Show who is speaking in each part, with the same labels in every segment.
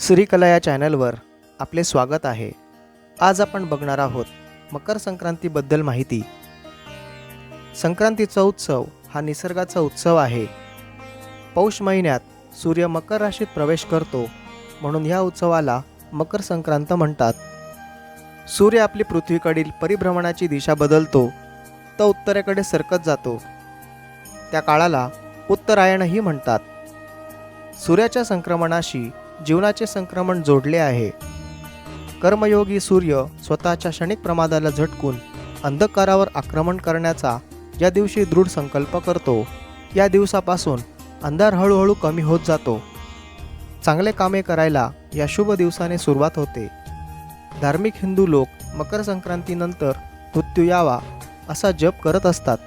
Speaker 1: श्रीकला या चॅनलवर आपले स्वागत आहे. आज आपण बघणार आहोत मकर संक्रांतीबद्दल माहिती. संक्रांतीचा उत्सव हा निसर्गाचा उत्सव आहे. पौष महिन्यात सूर्य मकर राशीत प्रवेश करतो म्हणून ह्या उत्सवाला मकर संक्रांत म्हणतात. सूर्य आपली पृथ्वीकडील परिभ्रमणाची दिशा बदलतो तर उत्तरेकडे सरकत जातो. त्या काळाला उत्तरायणही म्हणतात. सूर्याच्या संक्रमणाशी जीवनाचे संक्रमण जोडले आहे. कर्मयोगी सूर्य स्वतःच्या क्षणिक प्रमादाला झटकून अंधकारावर आक्रमण करण्याचा या दिवशी दृढ संकल्प करतो. या दिवसापासून अंधार हळूहळू कमी होत जातो. चांगले कामे करायला या शुभ दिवसाने सुरुवात होते. धार्मिक हिंदू लोक मकर संक्रांतीनंतर मृत्यू यावा असा जप करत असतात.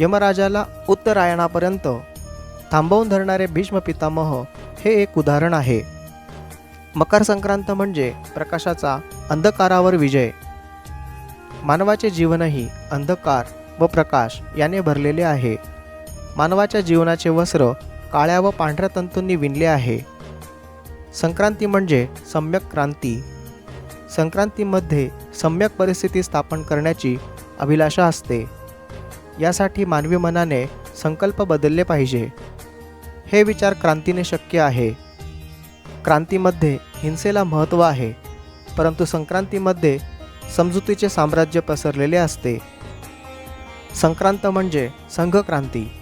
Speaker 1: यमराजाला उत्तरायणापर्यंत थांबवून धरणारे भीष्म पितामह हे एक उदाहरण आहे. मकर संक्रांत म्हणजे प्रकाशाचा अंधकारावर विजय. मानवाचे जीवनही अंधकार व प्रकाश याने भरलेले आहे. मानवाच्या जीवनाचे वस्त्र काळ्या व पांढऱ्या तंतूंनी विणले आहे. संक्रांती म्हणजे सम्यक क्रांती. संक्रांतीमध्ये सम्यक परिस्थिती स्थापन करण्याची अभिलाषा असते. यासाठी मानवी मनाने संकल्प बदलले पाहिजे. हे विचार क्रांतीने शक्य आहे. क्रांतीमध्ये हिंसेला महत्त्व आहे परंतु संक्रांतीमध्ये समजुतीचे साम्राज्य पसरलेले असते. संक्रांत म्हणजे संघक्रांती.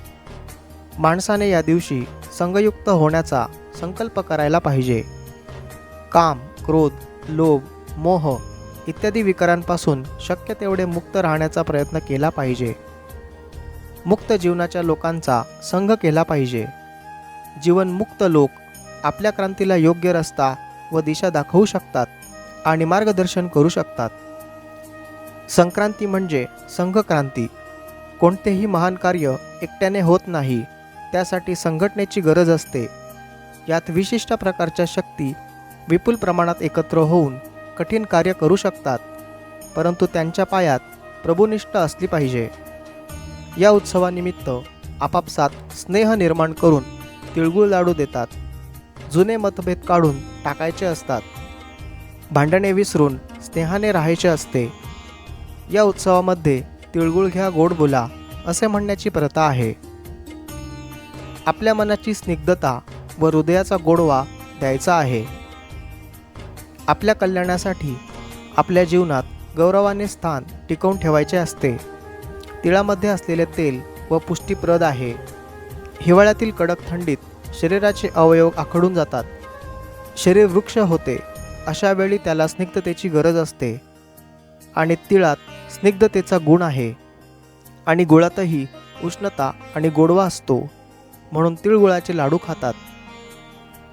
Speaker 1: माणसाने या दिवशी संघयुक्त होण्याचा संकल्प करायला पाहिजे. काम क्रोध लोभ मोह इत्यादी विकारांपासून शक्य तेवढे मुक्त राहण्याचा प्रयत्न केला पाहिजे. मुक्त जीवनाच्या लोकांचा संघ केला पाहिजे. जीवनमुक्त लोक आपल्या क्रांतीला योग्य रस्ता व दिशा दाखवू शकतात आणि मार्गदर्शन करू शकतात. संक्रांती म्हणजे संघक्रांती कोणतेही महान कार्य एकट्याने होत नाही त्यासाठी संघटनेची गरज असते. यात विशिष्ट प्रकारच्या शक्ती विपुल प्रमाणात एकत्र होऊन कठीण कार्य करू शकतात परंतु त्यांच्या पायात प्रभुनिष्ठ असली पाहिजे. या उत्सवानिमित्त आपापसात स्नेह निर्माण करून तिळगुळ लाडू देतात. जुने मतभेद काढून टाकायचे असतात. भांडणे विसरून स्नेहाने राहायचे असते. या उत्सवामध्ये तिळगुळ घ्या गोड बोला असे म्हणण्याची प्रथा आहे. आपल्या मनाची स्निग्धता व हृदयाचा गोडवा द्यायचा आहे. आपल्या कल्याणासाठी आपल्या जीवनात गौरवाने स्थान टिकवून ठेवायचे असते. तिळामध्ये असलेले तेल व पुष्टीप्रद आहे. हिवाळ्यातील कडक थंडीत शरीराचे अवयव आखडून जातात. शरीर वृक्ष होते अशा वेळी त्याला स्निग्धतेची गरज असते. आणि तिळात स्निग्धतेचा गुण आहे. आणि गुळातही उष्णता आणि गोडवा असतो म्हणून तिळगुळाचे लाडू खातात.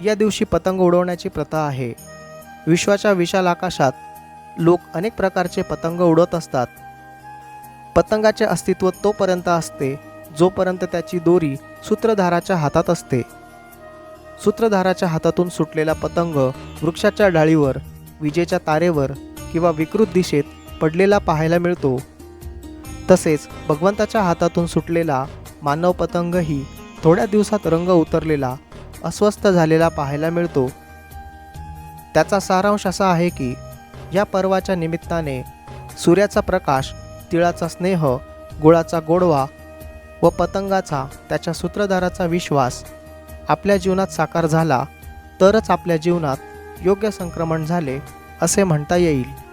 Speaker 1: या दिवशी पतंग उडवण्याची प्रथा आहे. विश्वाच्या विशाल आकाशात लोक अनेक प्रकारचे पतंग उडवत असतात. पतंगाचे अस्तित्व तोपर्यंत असते जोपर्यंत त्याची दोरी सूत्रधाराच्या हातात असते. सूत्रधाराच्या हातातून सुटलेला पतंग वृक्षाच्या डाळीवर विजेच्या तारेवर किंवा विकृत दिशेत पडलेला पाहायला मिळतो. तसेच भगवंताच्या हातातून सुटलेला मानव पतंगही थोड्या दिवसात रंग उतरलेला अस्वस्थ झालेला पाहायला मिळतो. त्याचा सारांश असा आहे की या पर्वाच्या निमित्ताने सूर्याचा प्रकाश तिळाचा स्नेह गुळाचा गोडवा व पतंगाचा त्याच्या सूत्रधाराचा विश्वास. आपल्या जीवनात साकार झाला तरच आपल्या जीवनात योग्य संक्रमण झाले असे म्हणता येईल.